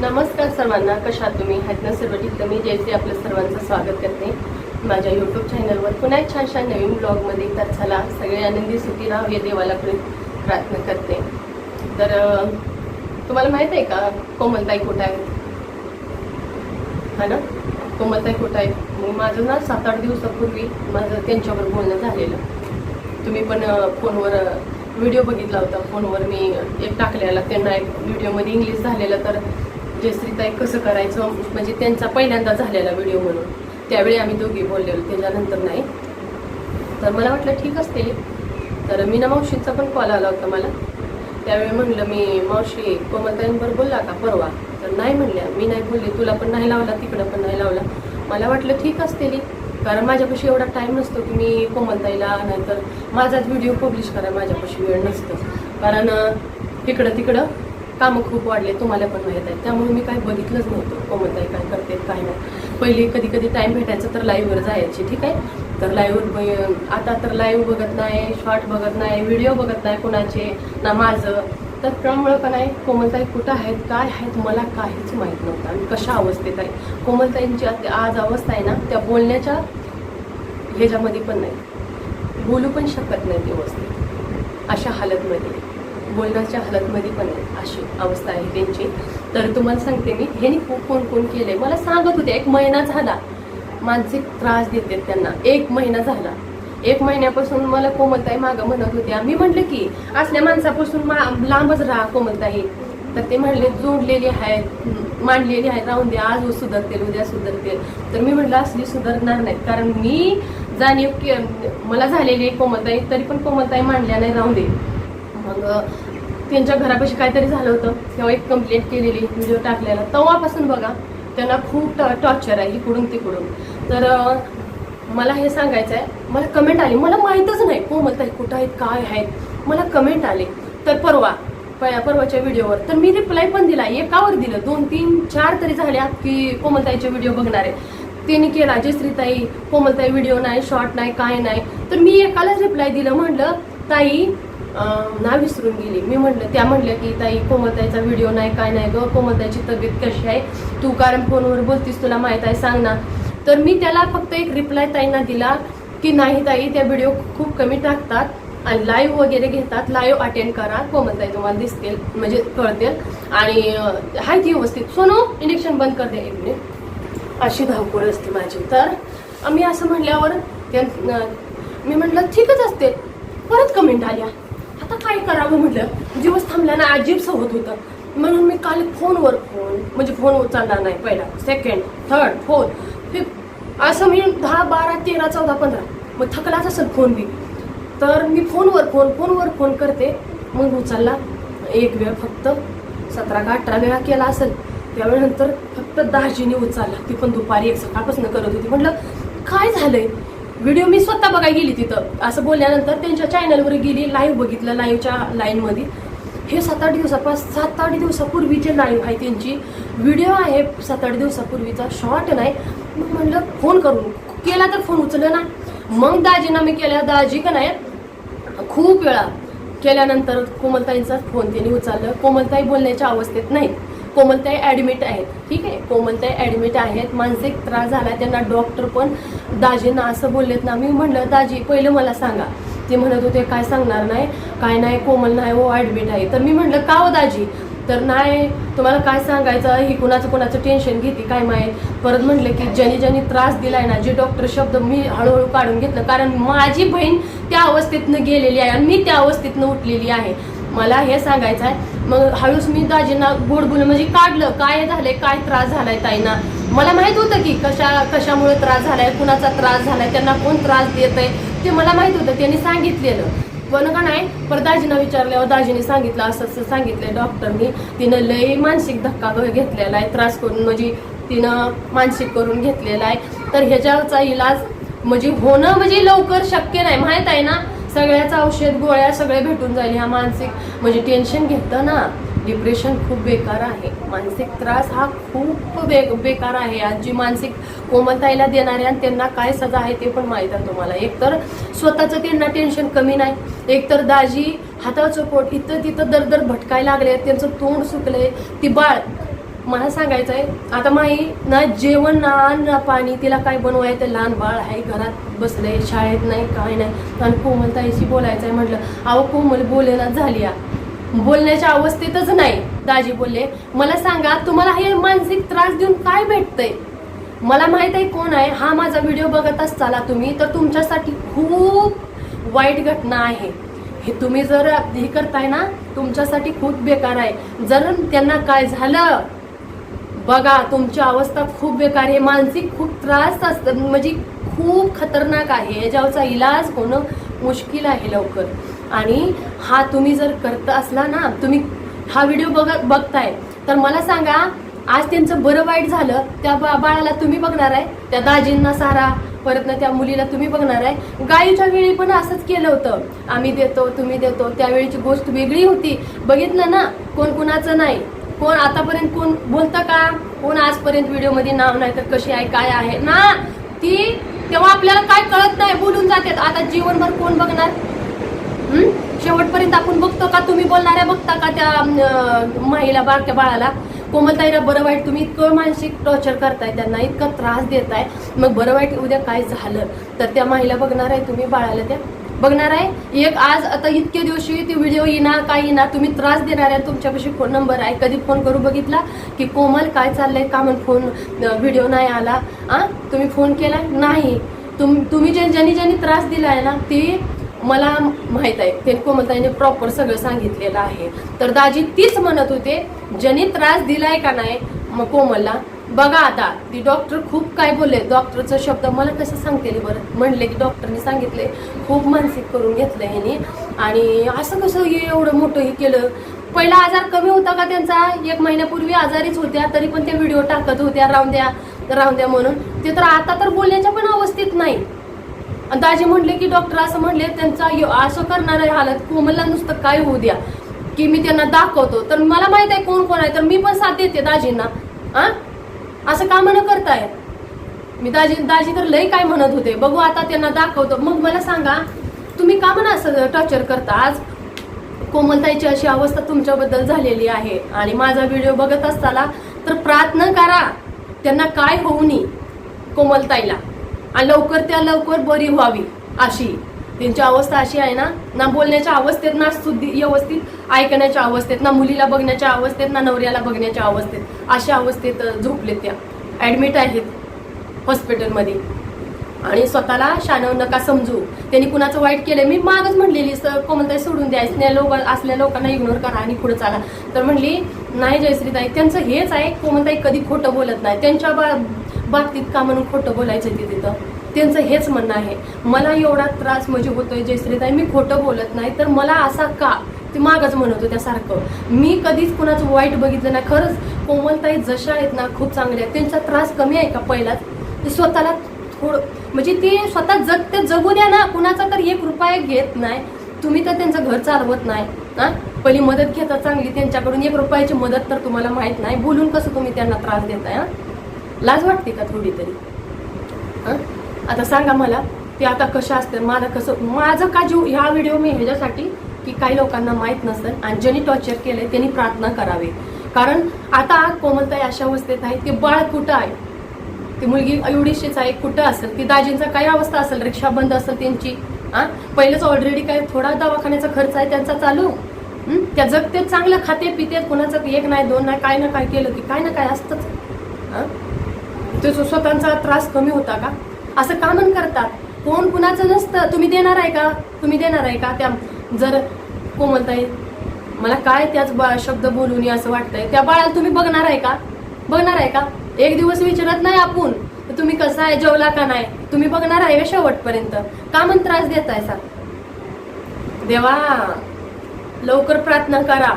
नमस्कार सर्वांना कशा तुम्ही? आहेत सर्व ठीक तर मी जयश्री आपलं सर्वांचं स्वागत करते माझ्या यूट्यूब चॅनलवर पुन्हा एक छान नवीन ब्लॉगमध्ये तर चला. सगळे आनंदी सुखी राहू या देवाला प्रार्थना करते. तर तुम्हाला माहीत आहे का? कोमलताई कुठं आहेत? हा ना? कोमलताई कुठं आहेत? मग माझं ना सात आठ दिवसापूर्वी माझं त्यांच्यावर बोलणं झालेलं. तुम्ही पण फोनवर व्हिडिओ बघितला होता. फोनवर मी एक टाकलेला. त्यांना एक व्हिडिओमध्ये इंग्लिश झालेलं. तर जयश्रीताई कसं करायचं? म्हणजे त्यांचा पहिल्यांदा झालेला व्हिडिओ म्हणून. त्यावेळी आम्ही दोघी बोललेलो त्याच्यानंतर नाही. तर मला वाटलं ठीक असते. तर मीना मावशींचा पण कॉल आला होता मला. त्यावेळी म्हणलं मी मावशी कोमलताईंवर बोलला का? परवा. तर नाही म्हणल्या. मी नाही बोलले. तुला पण नाही लावला तिकडं पण नाही लावला. मला वाटलं ठीक असते. कारण माझ्यापाशी एवढा टाईम नसतो की मी कोमलताईला नाहीतर माझाच व्हिडिओ पब्लिश करा माझ्यापाशी वेळ नसतो. कारण तिकडं इकडं तिकडं कामं खूप वाढले तुम्हाला पण माहीत आहे. त्यामुळे मी काय बघितलंच नव्हतं. कोमलताई काय करते काय नाही. पहिले कधी कधी टाईम भेटायचा तर लाईव्हवर जायची ठीक आहे? तर लाईव्हवर आता तर लाईव्ह बघत नाही शॉर्ट बघत नाही व्हिडिओ बघत नाही कोणाचे ना माझं. तर त्यामुळं पण नाही कोमलताई कुठं आहेत काय आहेत मला काहीच माहीत नव्हतं. आणि कशा अवस्थेत आहे? कोमलताईंची आज अवस्था आहे ना त्या बोलण्याच्या ह्याच्यामध्ये पण नाही. बोलू पण शकत नाही व्यवस्थित अशा हालतमध्ये. बोलण्याच्या हालतमध्ये पण अशी अवस्था आहे त्यांची. तर तुम्हाला सांगते मी हे खूप कोण कोण केलंय. मला सांगत होते एक महिना झाला. मानसिक त्रास देते त्यांना. एक महिना झाला. एक महिन्यापासून मला कोमलताई मागं म्हणत होत्या. मी म्हटलं की असल्या माणसापासून मा लांबच राहा कोमलताई. तर ते म्हणले जोडलेली आहेत मांडलेली आहेत. राहून द्या आज सुधारतील उद्या सुधारतील. तर मी म्हटलं असली सुधारणार नाहीत. कारण मी जाणीव के- मला झालेली आहे कोमलताई. तरी पण कोमलताई मांडल्या नाही राहून दे. मग त्यांच्या घरापाशी काहीतरी झालं होतं. तेव्हा एक कंप्लेंट केलेली व्हिडिओ टाकलेला. तेव्हापासून बघा त्यांना खूप टॉर्चर आहे इकडून तिकडून. तर मला हे सांगायचं आहे मला कमेंट आली. मला माहीतच नाही कोमलताई कुठं आहेत काय आहेत? मला कमेंट आले. तर परवा प- परवाच्या व्हिडिओवर तर मी रिप्लाय पण दिला. एकावर दिलं. दोन तीन चार तरी झाल्या की कोमलताईचे व्हिडिओ बघणारे त्यांनी केला जयश्रीताई कोमलताई व्हिडिओ नाही शॉर्ट नाही काय नाही. तर मी एकालाच रिप्लाय दिलं. म्हटलं ताई ना विसरून गेली. मी म्हटलं त्या म्हटल्या की ताई कोमलताईचा व्हिडिओ नाही काय नाही गं कोमलताईची तब्येत कशी आहे? तू कारण फोनवर बोलतीस तुला माहीत आहे सांग ना. तर मी त्याला फक्त एक रिप्लाय ताईंना दिला की नाही ताई त्या व्हिडिओ खूप कमी टाकतात आणि लाईव्ह वगैरे घेतात. लाईव्ह अटेंड करा कोमलताई तुम्हाला दिसतील म्हणजे कळतील. आणि हाय ती व्यवस्थित. सोनो इंजेक्शन बंद कर द्या एक मिनिट अशी धावपळ असते माझी. तर आम्ही असं म्हणल्यावर त्या मी म्हटलं ठीकच असते. परत कमेंट आल्या. काय करावं म्हटलं? दिवस थांबल्यानं अजीब सवत होतं. म्हणून मी काल फोनवर फोन म्हणजे फोन उचलणार नाही पहिला. सेकंड थर्ड फोर्थ फिफ्थ असं मी दहा बारा तेरा चौदा पंधरा. मग थकलाच असेल फोन बी तर मी फोनवर फोन फोनवर फोन करते. मग उचलला. एक वेळ फक्त सतरा का अठरा वेळा केला असेल. त्यावेळेनंतर फक्त दहाजीने उचलला. ती पण दुपारी एक सकाळपासून करत होती. म्हटलं काय झालंय? व्हिडिओ मी स्वतः बघायला गेली तिथं. असं बोलल्यानंतर त्यांच्या चॅनलवर गेली लाईव्ह बघितलं लाईव्हच्या लाईनमध्ये हे सात आठ दिवसापास सात आठ दिवसापूर्वीचे लाईव्ह आहे त्यांची. व्हिडिओ आहे सात आठ दिवसापूर्वीचा. शॉर्ट नाही. मग म्हणलं फोन करून. केला तर फोन उचलला ना. मग दाजीना मी केल्या दाजी का नाही खूप वेळा केल्यानंतर कोमलताईंचा फोन त्यांनी उचललं. कोमलताई बोलण्याच्या अवस्थेत नाही कोमलताई ॲडमिट आहेत. ठीक आहे? कोमलताई ॲडमिट आहेत. मानसिक त्रास झाला त्यांना डॉक्टर पण दाजींना असं बोललेत ना मी म्हणलं दाजी पहिलं मला सांगा. ते म्हणत होते काय सांगणार नाही? काय नाही कोमल नाही हो ॲडमिट आहे. तर मी म्हणलं का हो दाजी? तर नाही तुम्हाला काय सांगायचं? ही कुणाचं कुणाचं टेन्शन घेते काय माहीत? परत म्हटलं की ज्यांनी ज्यांनी त्रास दिलाय ना जे डॉक्टर शब्द मी हळूहळू काढून घेतलं कारण माझी बहीण त्या अवस्थेतनं गेलेली आहे आणि मी त्या अवस्थेतनं उठलेली आहे. मला हे सांगायचं आहे मग हळूच मी दाजींना गोड बोलून म्हणजे काढलं काय झालंय काय त्रास झालाय ताईंना. मला माहीत होतं की कशा कशामुळे त्रास झालाय कुणाचा त्रास झालाय त्यांना कोण त्रास देत आहे ते मला माहीत होतं त्यांनी सांगितलेलं. पण का नाही परत दाजींना विचारल्यावर दाजीने सांगितलं असं असं सांगितलंय डॉक्टरनी. तिनं लय मानसिक धक्का घेतलेला आहे त्रास करून म्हणजे तिनं मानसिक करून घेतलेला आहे. तर ह्याच्यावरचा इलाज म्हणजे होणं म्हणजे लवकर शक्य नाही. माहीत आहे ना? सगळ्याच औषध गोळ्या सगळे भेटून जाईल. ह्या मानसिक म्हणजे टेन्शन घेतं ना डिप्रेशन खूप बेकार आहे. मानसिक त्रास हा खूप बे बेकार आहे. आज जी मानसिक कोमलताईला देणारे आणि त्यांना काय सजा आहे ते पण माहीत आहे तुम्हाला. एकतर स्वतःचं त्यांना टेन्शन कमी नाही. एकतर दाजी हाताचं पोट इथं तिथं दर दर भटकायला लागले त्यांचं तोंड सुकले ती बाळ मला सांगायचं आहे आता माई ना जेवण ना अन्न ना पाणी तिला काय बनवायचं लहान बाळ आहे घरात बसलंय शाळेत नाही काय नाही. आणि कोमल ताईशी बोलायचं आहे म्हटलं अहो कोमल बोलेना झाली या बोलण्याच्या अवस्थेतच नाही दाजी बोलले. मला सांगा तुम्हाला हे मानसिक त्रास देऊन काय भेटतंय? मला माहीत आहे कोण आहे हा माझा व्हिडिओ बघत असताला तुम्ही तर तुमच्यासाठी खूप वाईट घटना आहे. हे तुम्ही जर हे करताय ना तुमच्यासाठी खूप बेकार आहे. जर त्यांना काय झालं बघा तुमची अवस्था खूप बेकार आहे. मानसिक खूप त्रास असतात. म्हणजे खूप खतरनाक आहे. याच्यावरचा इलाज होणं मुश्किल आहे लवकर. आणि हा तुम्ही जर करत असला ना तुम्ही हा व्हिडिओ बघा बघताय. तर मला सांगा आज त्यांचं बरं वाईट झालं त्या बा बाळाला तुम्ही बघणार आहे? त्या दाजींना सारा परत ना त्या मुलीला तुम्ही बघणार आहे? गाईच्या वेळी पण असंच केलं होतं. आम्ही देतो तुम्ही देतो. त्यावेळीची गोष्ट वेगळी होती. बघितलं ना कोण कुणाचं नाही. कोण आतापर्यंत कोण बोलतं का? कोण आजपर्यंत व्हिडिओमध्ये नाव नाही तर कशी आहे काय आहे? ना ती तेव्हा आपल्याला काय कळत नाही बोलून जातात. आता जीवनभर कोण बघणार? शेवटपर्यंत आपण बघतो का? तुम्ही बोलणाऱ्या बघता का त्या महिला बारक्या बाळाला? कोमलताईला बरं वाईट तुम्ही इतकं मानसिक टॉर्चर करताय त्यांना इतका त्रास देताय. मग बरं वाईट उद्या काय झालं? तर त्या महिला बघणार आहे तुम्ही बाळाला त्या? बघणार आहे. एक आज आता इतके दिवशी ती व्हिडिओ येणार काय येणार तुम्ही त्रास देणार आहे. तुमच्यापाशी फोन नंबर आहे. कधी फोन करू बघितला की कोमल काय चाललंय का म्हणून फोन व्हिडिओ नाही आला. आ? तुम्ही फोन केला? नाही. तुम तुम्ही जे ज्यांनी ज्यांनी त्रास दिला आहे ना ती मला माहीत आहे. ते कोमलताईने प्रॉपर सगळं सांगितलेलं आहे. तर दाजी तीच म्हणत होते ज्यांनी त्रास दिलाय का नाही मग कोमलला बघा आता ती डॉक्टर खूप काय बोलले. डॉक्टरचा शब्द मला कसं सांगते बरं? म्हणले की डॉक्टरने सांगितले खूप मानसिक करून घेतलं ह्यानी. आणि असं कसं हे एवढं मोठं हे केलं? पहिला आजार कमी होता का त्यांचा? एक महिन्यापूर्वी आजारीच होत्या तरी पण ते व्हिडिओ टाकत होत्या राहून द्या राहून द्या म्हणून. ते तर आता तर बोलण्याच्या पण अवस्थेत नाही. आणि दाजी म्हणले की डॉक्टर असं म्हणले त्यांचा यो- असं करणार आहे हालत कोमलला नुसतं काय होऊ द्या. की मी त्यांना दाखवतो. तर मला माहीत आहे कोण कोण आहे तर मी पण साथ देते दाजींना. आ? असं का म्हणत करताय? मी दाजी दाजी तर लय काय म्हणत होते. बघू आता त्यांना दाखवतो. मग मला सांगा तुम्ही का म्हणा असं टॉर्चर करता? आज कोमलताईची अशी अवस्था तुमच्याबद्दल झालेली आहे आणि माझा व्हिडिओ बघत असताना तर प्रार्थना करा. त्यांना काय होऊ नये कोमलताईला. आणि लवकर त्या लवकर बरी व्हावी अशी. त्यांची अवस्था अशी आहे ना ना बोलण्याच्या अवस्थेत ना सुद्धी व्यवस्थित ऐकण्याच्या अवस्थेत ना मुलीला बघण्याच्या अवस्थेत ना नवऱ्याला बघण्याच्या अवस्थेत अशा अवस्थेत झोपलेत त्या. ॲडमिट आहेत हॉस्पिटलमध्ये आणि स्वतःला शानव नका समजू. त्यांनी कुणाचं वाईट केलं मी मागच म्हणलेली सर कोमलताई सोडून द्या असल्या लोक असल्या लोकांना इग्नोर करा आणि पुढे चाला. तर म्हणली नाही जयश्रीताई त्यांचं हेच आहे कोमलताई कधी खोटं बोलत नाही. त्यांच्या बा बाबतीत का म्हणून खोटं बोलायचं ते तिथं त्यांचं हेच म्हणणं आहे. मला एवढा त्रास म्हणजे होतोय जयश्रीताई मी खोटं बोलत नाही तर मला असा का? ते मागच म्हणत होत्या सारखं. मी कधीच कुणाचं वाईट बघितलं नाही. खरंच कोमलताई जशा आहेत ना खूप चांगल्या आहेत. त्यांचा त्रास कमी आहे का पहिलाच? ते स्वतःला थोडं म्हणजे ते स्वतः जग ते जगू द्या ना. कुणाचा तर एक रुपया घेत नाही. तुम्ही तर त्यांचं घर चालवत नाही हा? पहिली मदत घेता चांगली त्यांच्याकडून एक रुपयाची मदत तर तुम्हाला माहीत नाही. बोलून कसं तुम्ही त्यांना त्रास देताय हा? लाज वाटते का थोडी तरी? हा? आता सांगा मला ते आता कशा असतं माझं कसं माझं का जीव ह्या व्हिडिओ मी ह्याच्यासाठी की काही लोकांना माहीत नसेल आणि ज्यांनी टॉर्चर केलंय त्यांनी प्रार्थना करावी. कारण आता कोमलताई अशा अवस्थेत आहे ते बाळ कुठं आहे? ती मुलगी एवढीशीच आहे कुठं असेल? ती दाजींचा काय अवस्था असेल? रिक्षा बंद असेल त्यांची? हा पहिलेच ऑलरेडी काय थोडा दवाखान्याचा खर्च आहे त्यांचा चालू. त्या जगते चांगलं खाते पिते कोणाचं एक नाही दोन नाही काय ना काय केलं की काय ना काय असतंच. हा? तो स्वतःचा त्रास कमी होता का? असं का म्हण करतात? कोण कुणाचं नसतं. तुम्ही देणार आहे का? तुम्ही देणार आहे का? त्या जर कोमलताई मला काय त्याच बा शब्द बोलून ये असं वाटतंय? त्या बाळाला तुम्ही बघणार आहे का? बघणार आहे का? एक दिवस विचारत नाही आपण. तुम्ही कसा आहे? जेवला का नाही? तुम्ही बघणार आहे का शेवटपर्यंत? का म्हण त्रास देताय सर देवा लवकर प्रार्थना करा.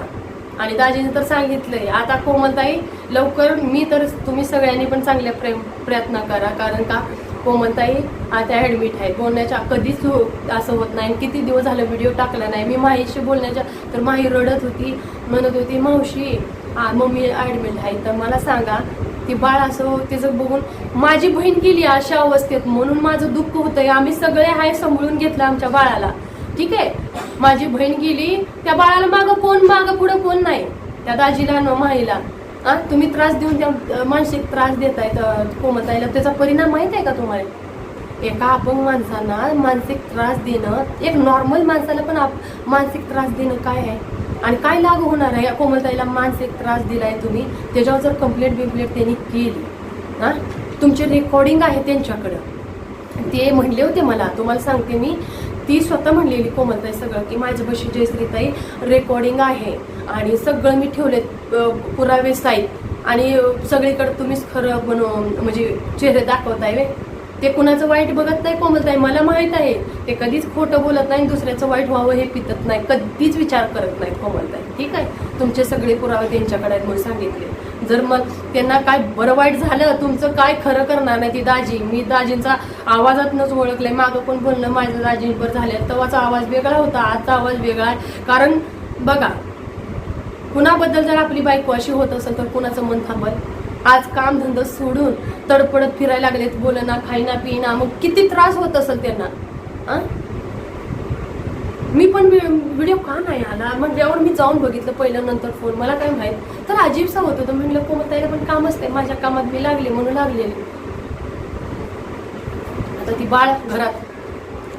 आणि दाजीने तर सांगितलंय आता कोमलताई लवकर मी तर तुम्ही सगळ्यांनी पण चांगल्या प्रेम प्रयत्न करा. कारण का? कोमलताई आता ॲडमिट आहे. बोलण्याच्या कधीच हो- असं होत नाही. किती दिवस झालं व्हिडिओ टाकला नाही. मी माहीशी बोलण्याच्या तर माही रडत होती म्हणत होती मावशी मम्मी ॲडमिट आहे. तर मला सांगा ती बाळ असं हो, तिचं बघून माझी बहीण गेली अशा अवस्थेत म्हणून माझं दुःख होतंय. आम्ही सगळे हाय सांभाळून घेतलं आमच्या बाळाला. ठीक आहे? माझी बहीण गेली त्या बाळाला मागं कोण मागं पुढं कोण नाही. त्या दाजीला न माईला तुम्ही त्रास देऊन त्या मानसिक त्रास देत आहेत कोमताईला. त्याचा परिणाम माहीत आहे का तुम्हाला? एका अपंग माणसांना मानसिक त्रास देणं एक नॉर्मल माणसाला पण आप- मानसिक त्रास देणं काय आहे? आणि काय लागू होणार आहे? या कोमलताईला मानसिक त्रास दिलाय तुम्ही त्याच्यावर जर कंप्लेंट बिम्प्लेंट त्यांनी केली हां? तुमचे रेकॉर्डिंग आहे त्यांच्याकडं. ते म्हणले होते मला तुम्हाला सांगते मी ती स्वतः म्हणलेली कोमलताई सगळं की माझ्या बशी जयश्रीताई रेकॉर्डिंग आहे. आणि सगळं मी ठेवलेत पुरावे साईत आणि सगळीकडे तुम्हीच खरं बनव म्हणजे चेहरे दाखवताय वे ते कुणाचं वाईट बघत नाही कोमलताई? मला माहीत आहे. ते कधीच खोटं बोलत नाही दुसऱ्याचं वाईट व्हावं हे पितत नाही. कधीच विचार करत नाही कोमलताई. ठीक आहे? तुमचे सगळे पुरावे त्यांच्याकडे आहेत म्हणून सांगितले. जर मग त्यांना काय बरं वाईट झालं तुमचं काय खरं करणार नाही ती दाजी? मी दाजींचा आवाजातनंच ओळखले मागं पण बोलणं माझ्या दाजींवर झालं तेव्हाचा आवाज वेगळा होता आजचा आवाज वेगळा आहे. कारण बघा कुणाबद्दल जर आपली बायको अशी होत असेल तर कुणाचं मन थांबल? आज काम धंदा सोडून तडपडत फिरायला लागलेत बोलना खाईना पिना मग किती त्रास होत असेल त्यांना? हां मी पण व्हिडिओ का नाही आला? म्हटल्यावर मी जाऊन बघितलं पहिलं नंतर फोन मला काय माहीत? तर अजीबसा होत होतं म्हणलं कोमताईला पण काम असते माझ्या कामात मी लागले म्हणून लागलेले. आता ती बाळ घरात.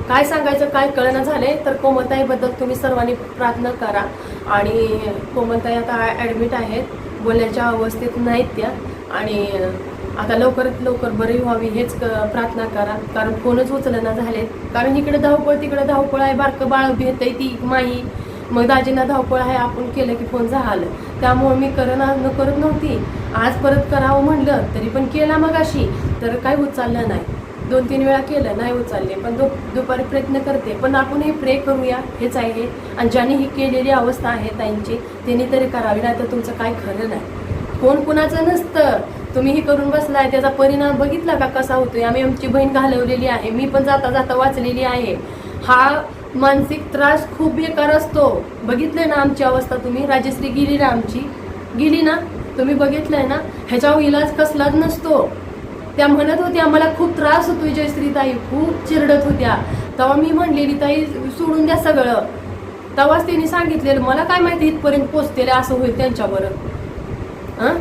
काय सांगायचं काय कळणं झालंय? तर कोमलताईबद्दल तुम्ही सर्वांनी प्रार्थना करा. आणि कोमलताई आता ॲडमिट आहेत. बोलण्याच्या अवस्थेत नाहीत त्या. आणि आता लवकरात लवकर बरी व्हावी हेच क- प्रार्थना करा. कारण फोनच उचलना झाले. कारण इकडे धावपळ तिकडे धावपळ आहे. बारकं बाळ भेटतंय ती माही मग दाजींना धावपळ आहे. आपण केलं की फोन झालं? त्यामुळे मी करणार न करत नव्हती. आज परत करावं म्हणलं तरी पण केला मग अशी तर काय उचललं नाही. दोन तीन वेळा केलं नाही उचलले. पण दु दुपारी प्रयत्न करते. पण आपण हे प्रे करूया. हेच आहे. आणि ज्याने ही केलेली अवस्था आहे ताईंची त्यांनी तरी करावी. नाही तर तुमचं काय खरं नाही. कोण कुणाचं नसतं. तुम्ही हे करून बसलाय त्याचा परिणाम बघितला का कसा होतोय? आम्ही आमची बहीण घालवलेली आहे मी पण जाता जाता वाचलेली आहे. हा मानसिक त्रास खूप बेकार असतो. बघितलंय ना आमची अवस्था तुम्ही? राजश्री गेली ना आमची? गेली ना? तुम्ही बघितलंय ना? ह्याच्यावर इलाज कसलाच नसतो. त्या म्हणत होत्या मला खूप त्रास होतोय जयश्री ताई खूप चिरडत होत्या. तेव्हा मी म्हणलेली ताई सोडून द्या सगळं. तेव्हाच त्यांनी सांगितलेलं मला काय माहिती इथपर्यंत पोचतेलं असं होईल त्यांच्याबरोबर. हां?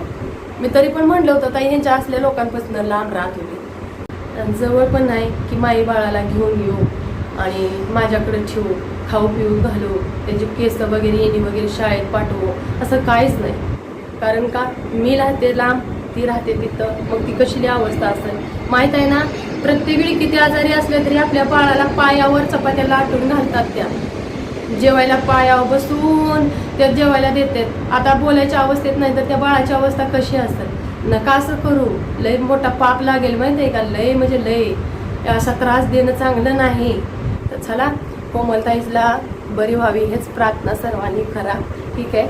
मी तरी पण म्हणलं होतं ताई यांच्या असल्या लोकांपासून लांब राहत होते आणि जवळ पण नाही की माई बाळाला घेऊन येऊ आणि माझ्याकडे ठेवू खाऊ पिऊ घालू त्याचे केस वगैरे येणे वगैरे शाळेत पाठवू असं काहीच नाही. कारण का? मी राहते लांब ती राहते तिथं मग ती कसली अवस्था असेल? माहीत आहे ना? प्रत्येक वेळी किती आजारी असले तरी आपल्या बाळाला पायावर चपात्या लाटून घालतात त्या. जेवायला पायावर बसून त्या जेवायला देतात. आता बोलायच्या अवस्थेत नाही तर त्या बाळाची अवस्था कशी असेल? नका असं करू. लय मोठा पाप लागेल माहिती आहे का? लय म्हणजे लय. असा त्रास देणं चांगलं नाही. तर चला कोमलताईजला बरी व्हावी हेच प्रार्थना सर्वांनी करा. ठीक आहे?